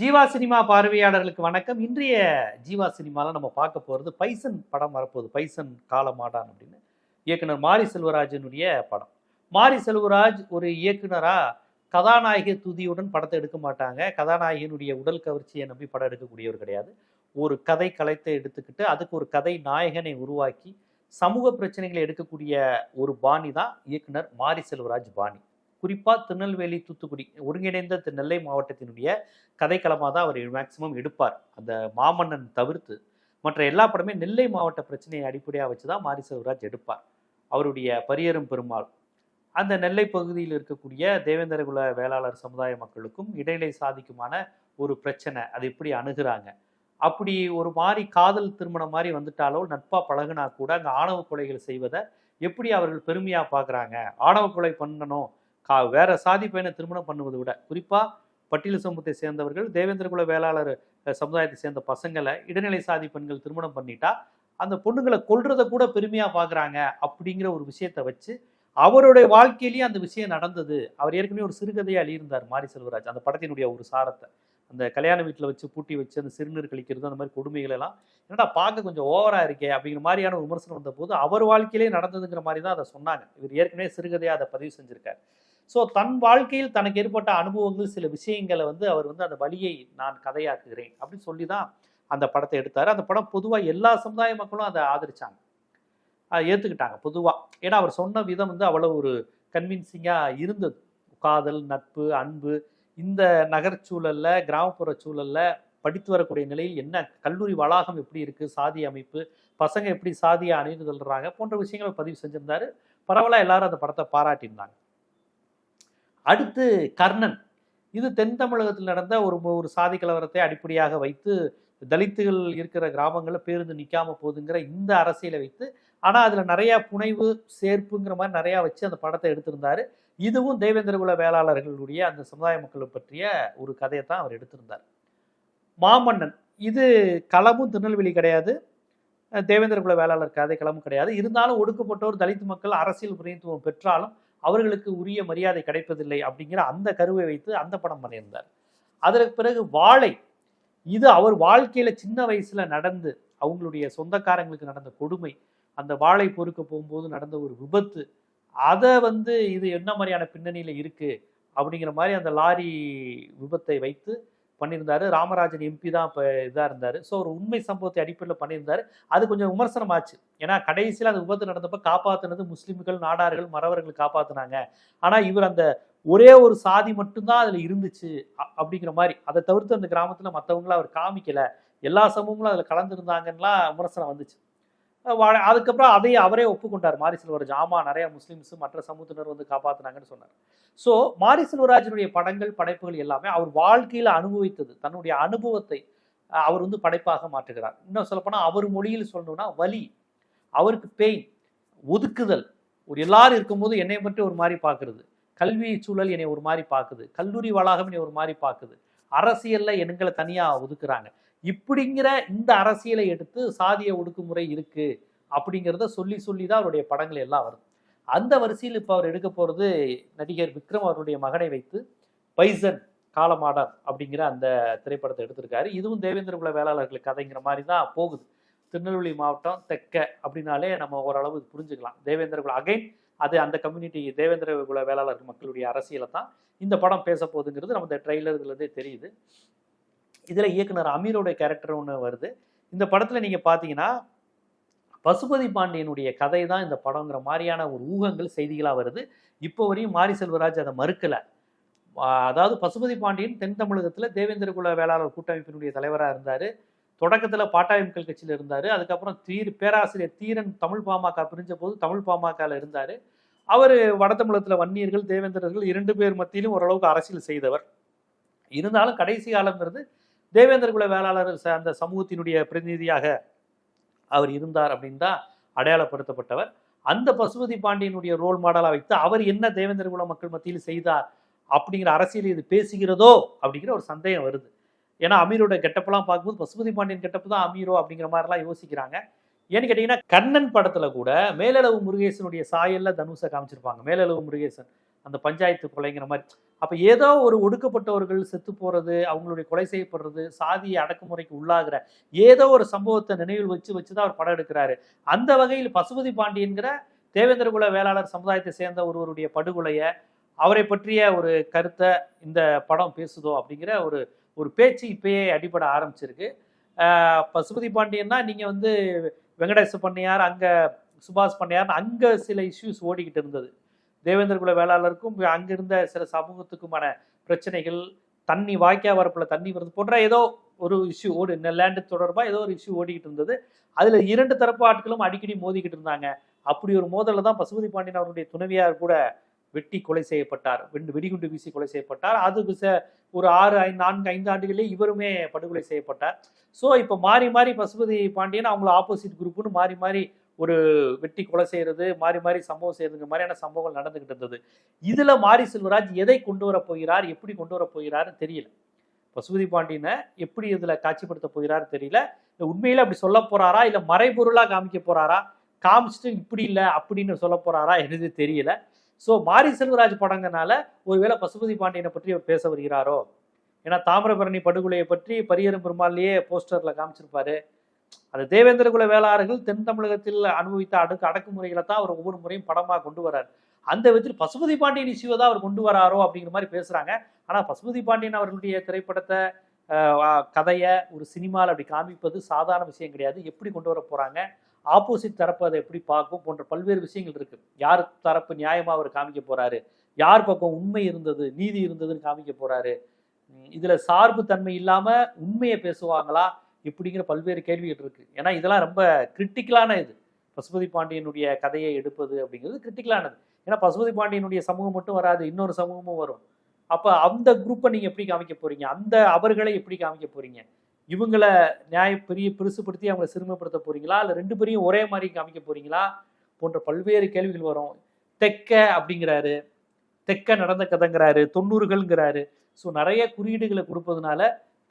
Jeeva cinema பார்வையாளர்களுக்கு வணக்கம். இன்றைய ஜீவா சினிமாவில் நம்ம பார்க்க போகிறது பைசன் படம் வரப்போகுது. பைசன் காலமாடான் அப்படின்னு. இயக்குனர் மாரி செல்வராஜனுடைய படம். மாரி செல்வராஜ் ஒரு இயக்குனராக கதாநாயகி துதியுடன் படத்தை எடுக்க மாட்டாங்க. கதாநாயகியினுடைய உடல் கவர்ச்சியை நம்பி படம் எடுக்கக்கூடியவர் கிடையாது. ஒரு கதை கலைத்தை எடுத்துக்கிட்டு அதுக்கு ஒரு கதை நாயகனை உருவாக்கி சமூக பிரச்சனைகளை எடுக்கக்கூடிய ஒரு பாணி தான் இயக்குனர் மாரி செல்வராஜ் பாணி. குறிப்பாக திருநெல்வேலி தூத்துக்குடி ஒருங்கிணைந்த நெல்லை மாவட்டத்தினுடைய கதைக்களமாக தான் அவர் மேக்சிமம் எடுப்பார். அந்த மாமன்னன் தவிர்த்து மற்ற எல்லா படமே நெல்லை மாவட்ட பிரச்சனையை அடிப்படையாக வச்சு தான் மாரி செல்வராஜ் எடுப்பார். அவருடைய பரியரும் பெருமாள். அந்த நெல்லை பகுதியில் இருக்கக்கூடிய தேவேந்திரகுல வேளாளர் சமுதாய மக்களுக்கும் இடைநிலை சாதிக்குமான ஒரு பிரச்சனை அது எப்படி அணுகிறாங்க? அப்படி ஒரு மாதிரி காதல் திருமணம் மாதிரி வந்துட்டாலோ நட்பா பழகுனா கூட அங்கே ஆணவ கொலைகள் செய்வதை எப்படி அவர்கள் பெருமையாக பார்க்குறாங்க? ஆணவ கொலை பண்ணணும் கா வேற சாதி பையனை திருமணம் பண்ணுவதை விட குறிப்பாக பட்டியல் சமூகத்தை சேர்ந்தவர்கள் தேவேந்திரகுல வேளாளர் சமுதாயத்தை சேர்ந்த பசங்களை இடைநிலை சாதி பெண்கள் திருமணம் பண்ணிட்டா அந்த பொண்ணுங்களை கொல்றதை கூட பெருமையா பார்க்குறாங்க அப்படிங்கிற ஒரு விஷயத்தை வச்சு அவருடைய வாழ்க்கையிலேயே அந்த விஷயம் நடந்தது. அவர் ஏற்கனவே ஒரு சிறுகதையை அழியிருந்தார் மாரி செல்வராஜ் அந்த படத்தினுடைய ஒரு சாரத்தை. அந்த கல்யாண வீட்டில் வச்சு பூட்டி வச்சு அந்த சிறுநீர் கழிக்கிறது அந்த மாதிரி கொடுமைகள் எல்லாம் என்னடா பார்க்க கொஞ்சம் ஓவராக இருக்கே அப்படிங்கிற மாதிரியான ஒரு விமர்சனம் வந்தபோது அவர் வாழ்க்கையிலே நடந்ததுங்கிற மாதிரி தான் அதை சொன்னாங்க. இவர் ஏற்கனவே சிறுகதையாக அதை பதிவு செஞ்சுருக்காரு. ஸோ தன் வாழ்க்கையில் தனக்கு ஏற்பட்ட அனுபவங்கள் சில விஷயங்களை வந்து அவர் வந்து அந்த வழியை நான் கதையாக்குகிறேன் அப்படின்னு சொல்லி தான் அந்த படத்தை எடுத்தார். அந்த படம் பொதுவாக எல்லா சமுதாய மக்களும் அதை ஆதரிச்சாங்க. அதை ஏற்றுக்கிட்டாங்க பொதுவாக ஏன்னா அவர் சொன்ன விதம் வந்து அவ்வளோ ஒரு கன்வின்சிங்காக இருந்தது. காதல் நட்பு அன்பு இந்த நகர்ச்சூழலில் கிராமப்புற சூழலில் படித்து வரக்கூடிய நிலையில் என்ன கல்லூரி வளாகம் எப்படி இருக்குது சாதி அமைப்பு பசங்க எப்படி சாதியை அணிந்து போன்ற விஷயங்களை பதிவு செஞ்சுருந்தாரு. பரவலாக எல்லாரும் அந்த படத்தை பாராட்டியிருந்தாங்க. அடுத்து கர்ணன். இது தென் தமிழகத்தில் நடந்த ஒரு ஒரு சாதி கலவரத்தை அடிப்படையாக வைத்து தலித்துகள் இருக்கிற கிராமங்களில் பேருந்து நிற்காம போகுதுங்கிற இந்த அரசியலை வைத்து ஆனால் அதில் நிறையா புனைவு சேர்ப்புங்கிற மாதிரி நிறையா வச்சு அந்த படத்தை எடுத்திருந்தார். இதுவும் தேவேந்திரகுல வேளாளர்களுடைய அந்த சமுதாய மக்களை பற்றிய ஒரு கதையை தான் அவர் எடுத்திருந்தார். மாமன்னன். இது களமும் திருநெல்வேலி கிடையாது. தேவேந்திரகுல வேளாளர் கதை களமும் கிடையாது. இருந்தாலும் ஒடுக்கப்பட்டோர் தலித் மக்கள் அரசியல் பிரதிநிதித்துவம் பெற்றாலும் அவர்களுக்கு உரிய மரியாதை கிடைப்பதில்லை அப்படிங்கிற அந்த கருவை வைத்து அந்த படம் பண்ணியிருந்தார். அதற்கு பிறகு வாழை. இது அவர் வாழ்க்கையில சின்ன வயசுல நடந்து அவங்களுடைய சொந்தக்காரங்களுக்கு நடந்த கொடுமை அந்த வாழை பொறுக்க போகும்போது நடந்த ஒரு விபத்து அதை வந்து இது என்ன மாதிரியான பின்னணியில இருக்கு அப்படிங்கிற மாதிரி அந்த லாரி விபத்தை வைத்து பண்ணியிருந்தாரு. ராமராஜன் எம்பி தான் இப்போ இதாக இருந்தார். ஸோ ஒரு உண்மை சம்பவத்தை அடிப்படையில் பண்ணியிருந்தார். அது கொஞ்சம் விமர்சனம் ஆச்சு ஏன்னா கடைசியில் அந்த விபத்து நடந்தப்போ காப்பாற்றினது முஸ்லீம்கள் நாடார்கள் மறவர்கள் காப்பாற்றினாங்க ஆனால் இவர் அந்த ஒரே ஒரு சாதி மட்டும்தான் அதில் இருந்துச்சு அப்படிங்கிற மாதிரி. அதை தவிர்த்து அந்த கிராமத்தில் மற்றவங்களாம் அவர் காமிக்கலை. எல்லா சமூகங்களும் அதில் கலந்துருந்தாங்கன்னா விமர்சனம் வந்துச்சு. அதுக்கப்புறம் அதையே அவரே ஒப்புக்கொண்டார். மாரி செல்வராஜ். ஆமா நிறைய முஸ்லிம்ஸ் மற்ற சமூகத்தினர் வந்து காப்பாத்துனாங்கன்னு சொன்னார். ஸோ மாரி செல்வராஜனுடைய படங்கள் படைப்புகள் எல்லாமே அவர் வாழ்க்கையில் அனுபவித்தது. தன்னுடைய அனுபவத்தை அவர் வந்து படைப்பாக மாற்றுகிறார். இன்னும் சொல்லப்போனால் அவர் மொழியில் சொல்லணும்னா வலி அவருக்கு பெயின் ஒதுக்குதல். ஒரு எல்லாரும் இருக்கும்போது என்னை பற்றி ஒரு மாதிரி பார்க்குறது கல்வி சூழல் என்னை ஒரு மாதிரி பார்க்குது கல்லூரி வளாகம் என்னை ஒரு மாதிரி பார்க்குது அரசியலில் எங்களை தனியாக ஒதுக்குறாங்க. இப்படிங்கிற இந்த அரசியலை எடுத்து சாதிய ஒடுக்குமுறை இருக்கு அப்படிங்கிறத சொல்லி சொல்லி தான் அவருடைய படங்கள் எல்லாம் வரும் அந்த வரிசையில் இப்போ அவர் எடுக்க போகிறது நடிகர் விக்ரம் அவருடைய மகனை வைத்து பைசன் காலமாடார் அப்படிங்கிற அந்த திரைப்படத்தை எடுத்திருக்காரு. இதுவும் தேவேந்திரகுல வேளாளர்கள் கதைங்கிற மாதிரி தான் போகுது. திருநெல்வேலி மாவட்டம் தெக்க அப்படின்னாலே நம்ம ஓரளவு புரிஞ்சுக்கலாம். தேவேந்திர குல அகைன் அது அந்த கம்யூனிட்டி தேவேந்திர குல வேளாளர் மக்களுடைய அரசியலை தான் இந்த படம் பேச போகுதுங்கிறது நம்ம இந்த ட்ரெய்லர் தெரியுது. இதில் இயக்குனர் அமீரோட கேரக்டர் ஒன்று வருது. இந்த படத்தில் நீங்கள் பார்த்தீங்கன்னா பசுபதி பாண்டியனுடைய கதை தான் இந்த படங்கிற மாதிரியான ஒரு ஊகங்கள் செய்திகளாக வருது. இப்போ வரையும் மாரி செல்வராஜ் அதை மறுக்கலை. அதாவது பசுபதி பாண்டியன் தென் தமிழகத்தில் தேவேந்திரகுல வேளாளர் கூட்டமைப்பினுடைய தலைவராக இருந்தார். தொடக்கத்தில் பாட்டாளி மக்கள் கட்சியில் இருந்தார். அதுக்கப்புறம் தீர் பேராசிரியர் தீரன் தமிழ் பாமக பிரிஞ்ச போது தமிழ் பாமகவில் இருந்தார். அவர் வட தமிழகத்தில் வன்னியர்கள் தேவேந்திரர்கள் இரண்டு பேர் மத்தியிலும் ஓரளவுக்கு அரசியல் செய்தவர். இருந்தாலும் கடைசி காலங்கிறது தேவேந்திரகுல வேளாளர் ச- அந்த சமூகத்தினுடைய பிரதிநிதியாக அவர் இருந்தார் அப்படின்னு தான் அடையாளப்படுத்தப்பட்டவர். அந்த பசுபதி பாண்டியனுடைய ரோல் மாடலாக வைத்து அவர் என்ன தேவேந்திரகுல மக்கள் மத்தியில் செய்தார் அப்படிங்கிற அரசியல் இது பேசுகிறதோ அப்படிங்கிற ஒரு சந்தேகம் வருது. ஏன்னா அமீரோட கெட்டப்பெல்லாம் பார்க்கும்போது பசுபதி பாண்டியன் கெட்டப்பு தான் அமீரோ அப்படிங்கிற மாதிரிலாம் யோசிக்கிறாங்க. ஏன்னு கேட்டிங்கன்னா கண்ணன் படத்தில் கூட மேலளவு முருகேசனுடைய சாயல்ல தனுஷை காமிச்சிருப்பாங்க. மேலளவு முருகேசன். அந்த பஞ்சாயத்து கொலைங்கிற மாதிரி. அப்போ ஏதோ ஒரு ஒடுக்கப்பட்டவர்கள் செத்து போகிறது அவங்களுடைய கொலை செய்யப்படுறது சாதிய அடக்குமுறைக்கு உள்ளாகிற ஏதோ ஒரு சம்பவத்தை நினைவில் வச்சு வச்சு தான் அவர் படம் எடுக்கிறாரு. அந்த வகையில் பசுபதி பாண்டியன்கிற தேவேந்திர குல வேளாளர் சமுதாயத்தை சேர்ந்த ஒருவருடைய படுகொலையை அவரை பற்றிய ஒரு கருத்தை இந்த படம் பேசுதோ அப்படிங்கிற ஒரு ஒரு பேச்சு இப்பயே அடிபட ஆரம்பிச்சிருக்கு. பசுபதி பாண்டியன்னா நீங்கள் வந்து வெங்கடேச பண்ணையார் அங்கே சுபாஷ் பண்ணையார் அங்கே சில இஷ்யூஸ் ஓடிக்கிட்டு இருந்தது. தேவேந்திர குல வேளாளருக்கும் அங்கிருந்த சில சமூகத்துக்குமான பிரச்சனைகள் தண்ணி வாய்க்கா வரப்புல தண்ணி வருது போன்ற ஏதோ ஒரு இஷ்யூ ஓடு லேண்டு தொடர்பாக ஏதோ ஒரு இஷ்யூ ஓடிக்கிட்டு இருந்தது. அதில் இரண்டு தரப்பு ஆட்களும் அடிக்கடி மோதிக்கிட்டு இருந்தாங்க. அப்படி ஒரு மோதலில் தான் பசுபதி பாண்டியன் அவருடைய துணைவியார் கூட வெட்டி கொலை செய்யப்பட்டார். வெண்டு வெடிகுண்டு வீசி கொலை செய்யப்பட்டார். அது ஒரு ஆறு ஐந்து நான்கு ஐந்து ஆண்டுகளே இவருமே படுகொலை செய்யப்பட்டார். ஸோ இப்போ மாறி மாறி பசுபதி பாண்டியன் அவங்கள ஆப்போசிட் குரூப்னு மாறி மாறி ஒரு வெட்டி கொலை செய்யறது மாறி மாறி சம்பவம் செய்யறதுங்க மாதிரியான சம்பவங்கள் நடந்துகிட்டு இருந்தது. இதுல மாரி செல்வராஜ் எதை கொண்டு வர போகிறார் எப்படி கொண்டு வர போகிறாருன்னு தெரியல. பசுபதி பாண்டியனை எப்படி இதுல காட்சிப்படுத்த போகிறாரு தெரியல. இல்ல உண்மையில அப்படி சொல்ல போறாரா? இல்ல மறைபொருளா காமிக்க போறாரா? காமிச்சிட்டு இப்படி இல்லை அப்படின்னு சொல்ல போறாரா எனது தெரியல. ஸோ மாரி செல்வராஜ் படங்கனால ஒருவேளை பசுபதி பாண்டியனை பற்றி அவர் பேச வருகிறாரோ? ஏன்னா தாமிரபரணி படுகொலையை பற்றி பரியரும் பெருமாள்லயே போஸ்டர்ல காமிச்சிருப்பாரு. அந்த தேவேந்திர குல வேளாளர்கள் தென் தமிழகத்தில் அனுபவித்த அடுக்கு அடக்குமுறைகளை தான் அவர் ஒவ்வொரு முறையும் படமா கொண்டு வர்றார். அந்த விதத்தில் பசுபதி பாண்டியன் இஷ்யூவை தான் அவர் கொண்டு வராரோ அப்படிங்கிற மாதிரி பேசுறாங்க. ஆனா பசுபதி பாண்டியன் அவர்களுடைய திரைப்படத்தை கதையை ஒரு சினிமாவில் அப்படி காமிப்பது சாதாரண விஷயம் கிடையாது. எப்படி கொண்டு வர போறாங்க? ஆப்போசிட் தரப்பு அதை எப்படி பார்க்கும்? போன்ற பல்வேறு விஷயங்கள் இருக்கு. யார் தரப்பு நியாயமா அவர் காமிக்க போறாரு? யார் பக்கம் உண்மை இருந்தது நீதி இருந்ததுன்னு காமிக்க போறாரு? இதில் இதுல சார்பு தன்மை இல்லாம உண்மையை பேசுவாங்களா? இப்படிங்கிற பல்வேறு கேள்விகள் இருக்குது ஏன்னா இதெல்லாம் ரொம்ப கிரிட்டிக்கலான இது. பசுபதி பாண்டியனுடைய கதையை எடுப்பது அப்படிங்கிறது கிரிட்டிக்கலானது ஏன்னா பசுபதி பாண்டியனுடைய சமூகம் மட்டும் வராது இன்னொரு சமூகமும் வரும். அப்போ அந்த குரூப்பை நீங்கள் எப்படி காமிக்க போகிறீங்க அந்த அவர்களை எப்படி காமிக்க போகிறீங்க இவங்களை நியாய பெரிய பெருசுப்படுத்தி அவங்கள சிறுமைப்படுத்த போகிறீங்களா இல்லை ரெண்டு பேரையும் ஒரே மாதிரி காமிக்க போகிறீங்களா போன்ற பல்வேறு கேள்விகள் வரும். தெக்க அப்படிங்கிறாரு. தெக்க நடந்த கதைங்கிறாரு. தொண்ணூறுகள்ங்கிறாரு. ஸோ நிறைய குறியீடுகளை கொடுப்பதுனால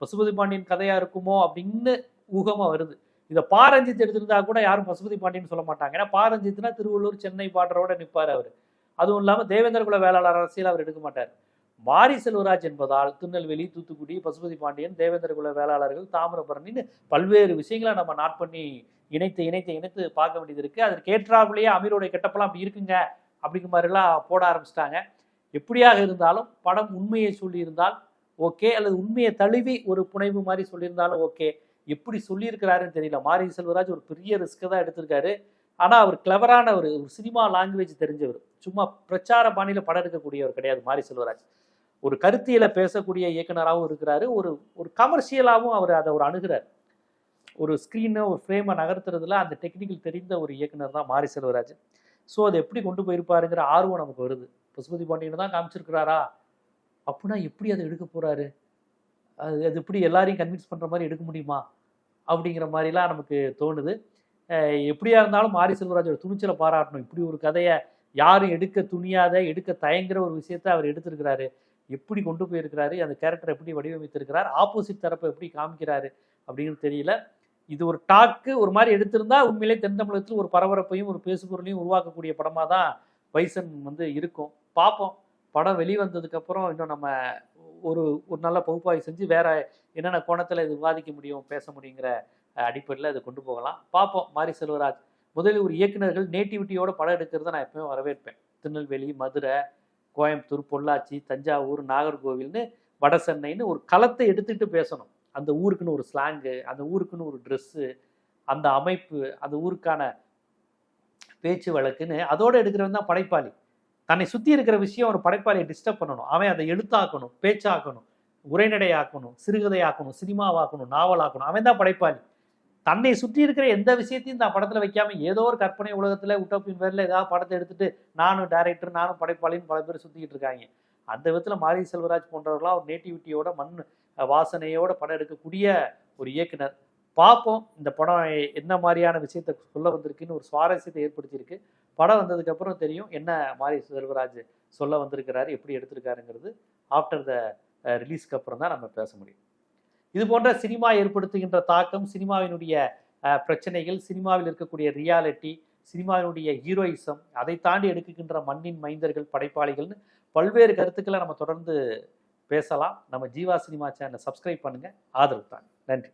பசுபதி பாண்டியன் கதையா இருக்குமோ அப்படின்னு ஊகமா வருது. இதை பாரஞ்சித் எடுத்திருந்தா கூட யாரும் பசுபதி பாண்டியன் சொல்ல மாட்டாங்க. ஏன்னா பாரஞ்சித்னா திருவள்ளூர் சென்னை பாடுறோட நிற்பார் அவர். அதுவும் இல்லாமல் தேவேந்திர குல வேளாளர் அரசியல் அவர் எடுக்க மாட்டார். மாரி செல்வராஜ் என்பதால் திருநெல்வேலி தூத்துக்குடி பசுபதி பாண்டியன் தேவேந்திர குல வேளாளர்கள் தாமிரபரணின்னு பல்வேறு விஷயங்களை நம்ம நாட் பண்ணி இணைத்து இணைத்து இணைத்து பார்க்க வேண்டியது இருக்கு. அதற்கு ஏற்றாவிலேயே அமீரோடைய கெட்டப்பெல்லாம் அப்படி இருக்குங்க அப்படிங்கிற மாதிரிலாம் போட ஆரம்பிச்சிட்டாங்க. எப்படியாக இருந்தாலும் படம் உண்மையை சொல்லியிருந்தால் ஓகே அல்லது உண்மையை தழுவி ஒரு புனைவு மாதிரி சொல்லியிருந்தாலும் ஓகே. எப்படி சொல்லியிருக்கிறாருன்னு தெரியல. மாரி செல்வராஜ் ஒரு பெரிய ரிஸ்க்கை தான் எடுத்திருக்காரு. ஆனால் அவர் கிளவரான ஒரு ஒரு சினிமா லாங்குவேஜ் தெரிஞ்சவர். சும்மா பிரச்சார பாணியில் படம் எடுக்கக்கூடியவர் கிடையாது மாரி செல்வராஜ். ஒரு கருத்தியலை பேசக்கூடிய இயக்குனராகவும் இருக்கிறாரு. ஒரு ஒரு கமர்ஷியலாகவும் அவர் அதை ஒரு அணுகிறார். ஒரு ஸ்க்ரீனை ஒரு ஃப்ரேமை நகர்த்துறதுல அந்த டெக்னிக்கல் தெரிந்த ஒரு இயக்குனர் தான் மாரி செல்வராஜ். ஸோ அதை எப்படி கொண்டு போயிருப்பாருங்கிற ஆர்வம் நமக்கு வருது. பசுபதி பாண்டியன் தான் காமிச்சிருக்கிறாரா? அப்படின்னா எப்படி அதை எடுக்க போறாரு? அது அது எப்படி எல்லாரையும் கன்வின்ஸ் பண்ற மாதிரி எடுக்க முடியுமா? அப்படிங்கிற மாதிரிலாம் நமக்கு தோணுது. எப்படியா இருந்தாலும் மாரி செல்வராஜோட துணிச்சலை பாராட்டணும். இப்படி ஒரு கதையை யாரும் எடுக்க துணியாத எடுக்க தயங்குற ஒரு விஷயத்த அவர் எடுத்திருக்கிறாரு. எப்படி கொண்டு போயிருக்கிறாரு? அந்த கேரக்டர் எப்படி வடிவமைத்திருக்கிறார்? ஆப்போசிட் தரப்பை எப்படி காமிக்கிறாரு? அப்படிங்கிறது தெரியல. இது ஒரு டாக்கு ஒரு மாதிரி எடுத்திருந்தா உண்மையிலே தென் தமிழகத்தில் ஒரு பரபரப்பையும் ஒரு பேசுபொருளையும் உருவாக்கக்கூடிய படமாக தான் பைசன் வந்து இருக்கும். பார்ப்போம். படம் வெளிவந்ததுக்கு அப்புறம் இன்னும் நம்ம ஒரு ஒரு நல்ல பகுப்பாய்வு செஞ்சு வேற என்னென்ன கோணத்தில் இது விவாதிக்க முடியும் பேச முடியுங்கிற அடிப்படையில் அதை கொண்டு போகலாம். பார்ப்போம். மாரி செல்வராஜ் முதலில் ஒரு இயக்குநர்கள் நேட்டிவிட்டியோட படம் எடுக்கிறத நான் எப்பவுமே வரவேற்பேன். திருநெல்வேலி மதுரை கோயம்புத்தூர் பொள்ளாச்சி தஞ்சாவூர் நாகர்கோவில்னு வட சென்னைன்னு ஒரு களத்தை எடுத்துகிட்டு பேசணும். அந்த ஊருக்குன்னு ஒரு ஸ்லாங்கு அந்த ஊருக்குன்னு ஒரு ட்ரெஸ்ஸு அந்த அமைப்பு அந்த ஊருக்கான பேச்சு வழக்குன்னு அதோடு எடுக்கிறவன் தான் படைப்பாளி. தன்னை சுற்றி இருக்கிற விஷயம் ஒரு படைப்பாளியை டிஸ்டர்ப் பண்ணணும். அவன் அதை எழுத்தாக்கணும் பேச்சாக்கணும் உரைநடையாக்கணும் சிறுகதையாக்கணும் சினிமாவாக்கணும் நாவலாக்கணும். அவன் தான் படைப்பாளி. தன்னை சுற்றி இருக்கிற எந்த விஷயத்தையும் தான் படத்தில் வைக்காம ஏதோ ஒரு கற்பனை உலகத்தில் உட்டப்பின் பேரில் ஏதாவது படத்தை எடுத்துட்டு நானும் டைரக்டர் நானும் படைப்பாளின்னு பல பேர் சுற்றிக்கிட்டு இருக்காங்க. அந்த விதத்தில் மாரி செல்வராஜ் போன்றவர்களாக ஒரு நேட்டிவிட்டியோட மண் வாசனையோட படம் எடுக்கக்கூடிய ஒரு இயக்குனர். பார்ப்போம் இந்த படம் என்ன மாதிரியான விஷயத்தை சொல்ல வந்திருக்குன்னு ஒரு சுவாரஸ்யத்தை ஏற்படுத்தியிருக்கு. படம் வந்ததுக்கு அப்புறம் தெரியும் என்ன மாரி செல்வராஜ் சொல்ல வந்திருக்கிறாரு எப்படி எடுத்திருக்காருங்கிறது ஆஃப்டர் த ரிலீஸ்க்கு அப்புறம் தான் நம்ம பேச முடியும். இது போன்ற சினிமா ஏற்படுத்துகின்ற தாக்கம் சினிமாவினுடைய பிரச்சனைகள் சினிமாவில் இருக்கக்கூடிய ரியாலிட்டி சினிமாவினுடைய ஹீரோயிசம் அதை தாண்டி எடுக்குகின்ற மண்ணின் மைந்தர்கள் படைப்பாளிகள்னு பல்வேறு கருத்துக்களை நம்ம தொடர்ந்து பேசலாம். நம்ம ஜீவா சினிமா சேனலை சப்ஸ்கிரைப் பண்ணுங்கள் ஆதரவு தாங்க. நன்றி.